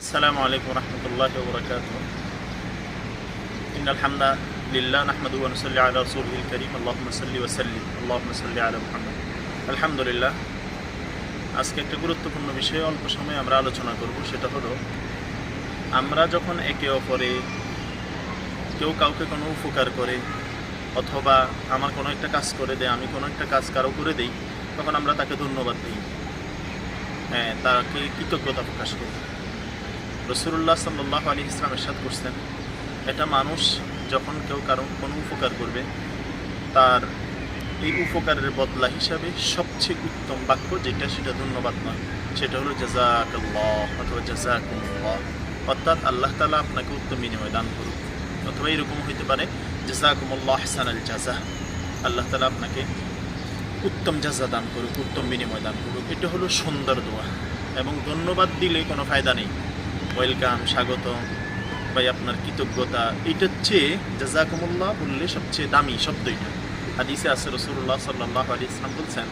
السلام عليكم ورحمة الله وبركاته إن الحمد لله نحمده ونصلي على رسوله الكريم اللهم صل وسلم اللهم صل على محمد الحمد لله আজকে একটা গুরুত্বপূর্ণ বিষয়ে অল্প সময় আমরা আলোচনা করব সেটা হলো আমরা যখন একে অপরে কেউ কাউকে কোনো উপকার করে অথবা আমার কোনো একটা কাজ করে দেয় আমি কোনো একটা কাজ কারো করে দেই তখন আমরা তাকে ধন্যবাদ দিই হ্যাঁ তাকে কৃতজ্ঞতা প্রকাশ করি রসুল্লাহ সাল্লাহ আলী ইসলাম এরশাদ করছেন এটা মানুষ যখন কেউ কারও, কোনো উপকার করবে, তার এই উপকারের বদলা হিসাবে সবচেয়ে উত্তম বাক্য যেটা, সেটা ধন্যবাদ নয়। সেটা হলো জাজাকাল্লাহ অথবা জাজাকুমুল্লাহ অর্থাৎ আল্লাহ তালা আপনাকে উত্তম বিনিময় দান করুক। অথবা এরকম হইতে পারে জাজাকুমুল্লাহ হাসান আল জাজা আল্লাহ তালা আপনাকে উত্তম জাজা দান করুক, উত্তম বিনিময় দান করুক। এটা হলো সুন্দর দোয়া। এবং ধন্যবাদ দিলে কোনো ফায়দা নেই। ওয়েলকাম স্বাগত বা আপনার কৃতজ্ঞতা। এটার চেয়ে জাজাকুমুল্লাহ বললে সবচেয়ে দামি শব্দ এটা। হাদিসে আছে রসুল্লাহ সাল্লাহ আলী ইসলাম বলছেন,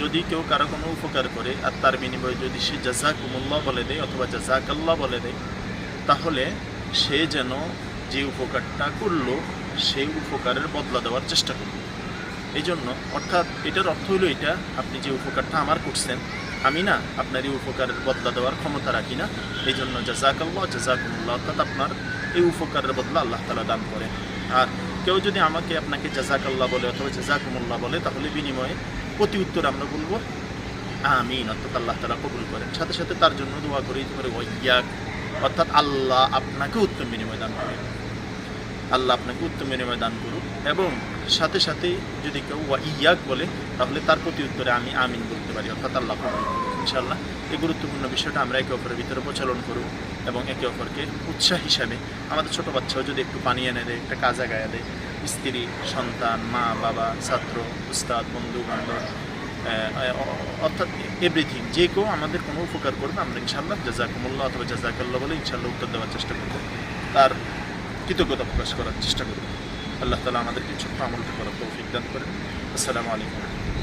যদি কেউ কারও কোনো উপকার করে আর তার বিনিময়ে যদি সে জাজাকুমুল্লাহ বলে দেয় অথবা জাজাকাল্লাহ বলে দেয়, তাহলে সে যেন যে উপকারটা করল, সেই উপকারের বদলা দেওয়ার চেষ্টা করবে এই জন্য অর্থাৎ এটার অর্থ হলো এটা, আপনি যে উপকারটা আমার করছেন, আমি না আপনার এই উপকারের বদলা দেওয়ার ক্ষমতা রাখি না। এই জন্য জাজাকাল্লাহ জাজাকুমুল্লাহ অর্থাৎ আপনার এই উপকারের বদলা আল্লাহ তালা দান করেন। আর কেউ যদি আমাকে আপনাকে জাজাকাল্লাহ বলে অথবা জাজাকুমুল্লাহ বলে, তাহলে বিনিময়ে প্রতি উত্তর আমরা বলব, আমিন, অর্থাৎ আল্লাহ তালা কবুল করেন। সাথে সাথে তার জন্য দোয়া করি ধরে ওয়াইয়াক অর্থাৎ আল্লাহ আপনাকে উত্তম বিনিময় দান করেন। আল্লাহ আপনাকে উত্তম বিনিময় দান করুক এবং সাথে সাথে যদি কেউ ওয়া ইয়াক বলে, তাহলে তার প্রতি উত্তরে আমি আমিন বলতে পারি, অর্থাৎ আল্লাহ ইনশাল্লাহ এই গুরুত্বপূর্ণ বিষয়টা আমরা একে অপরের ভিতরে প্রচলন করব এবং একে অপরকে উৎসাহ হিসাবে আমাদের ছোট বাচ্চাও যদি একটু পানি এনে দেয়, একটা কাজা গায়ে দেয়, স্ত্রী, সন্তান, মা, বাবা, ছাত্র, উস্তাদ, বন্ধু, বান্ধব অর্থাৎ এভরিথিং যে কেউ আমাদের কোনো উপকার করবে, আমরা ইনশাল্লাহ জাজাকুমুল্লাহ অথবা জাজাকাল্লাহ বলে ইনশাল্লাহ উত্তর দেওয়ার চেষ্টা করব, তার কৃতজ্ঞতা প্রকাশ করার চেষ্টা করব। আল্লাহ তালা আমাদেরকে ছোট্ট আমলটি করার তৌফিক দান করেন। আসসালামু আলাইকুম।